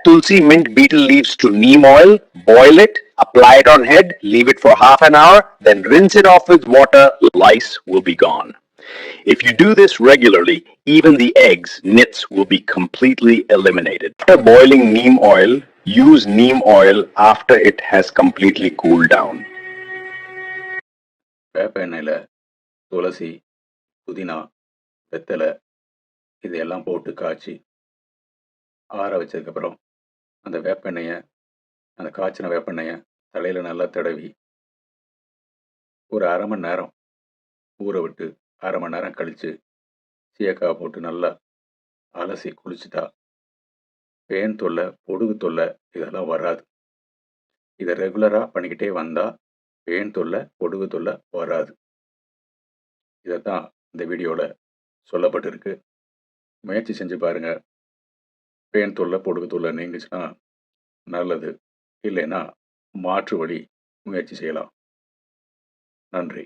Add tulsi, mint, betel leaves to neem oil, boil it, apply it on head, leave it for half an hour, then rinse it off with water. Lice will be gone. If you do this regularly, even the eggs, nits will be completely eliminated. After boiling neem oil, use neem oil after it has completely cooled down. வேப்ப எண்ணெயில் துளசி புதினா வெத்தலை இதையெல்லாம் போட்டு காய்ச்சி ஆற வச்சதுக்கப்புறம் அந்த வேப்பெண்ணெயை அந்த காய்ச்சின வேப்பெண்ணெயை தலையில் நல்லா தடவி ஒரு அரை மணி நேரம் ஊற விட்டு அரை மணி நேரம் கழித்து சீயக்காய் போட்டு நல்லா அலசி குளிச்சுட்டா பேன் தொல்லை பொடுகு தொல்லை இதெல்லாம் வராது. இதை ரெகுலராக பண்ணிக்கிட்டே வந்தால் பேன் தொல்லை பொடுகு தொல்லை வராது. இதை தான் இந்த வீடியோவில் சொல்லப்பட்டிருக்கு. முயற்சி செஞ்சு பாருங்கள் பேன் தொல்லை பொடுகு தொல்லை நீங்கிச்சுன்னா நல்லது. இல்லைன்னா மாற்று வழி முயற்சி செய்யலாம். நன்றி.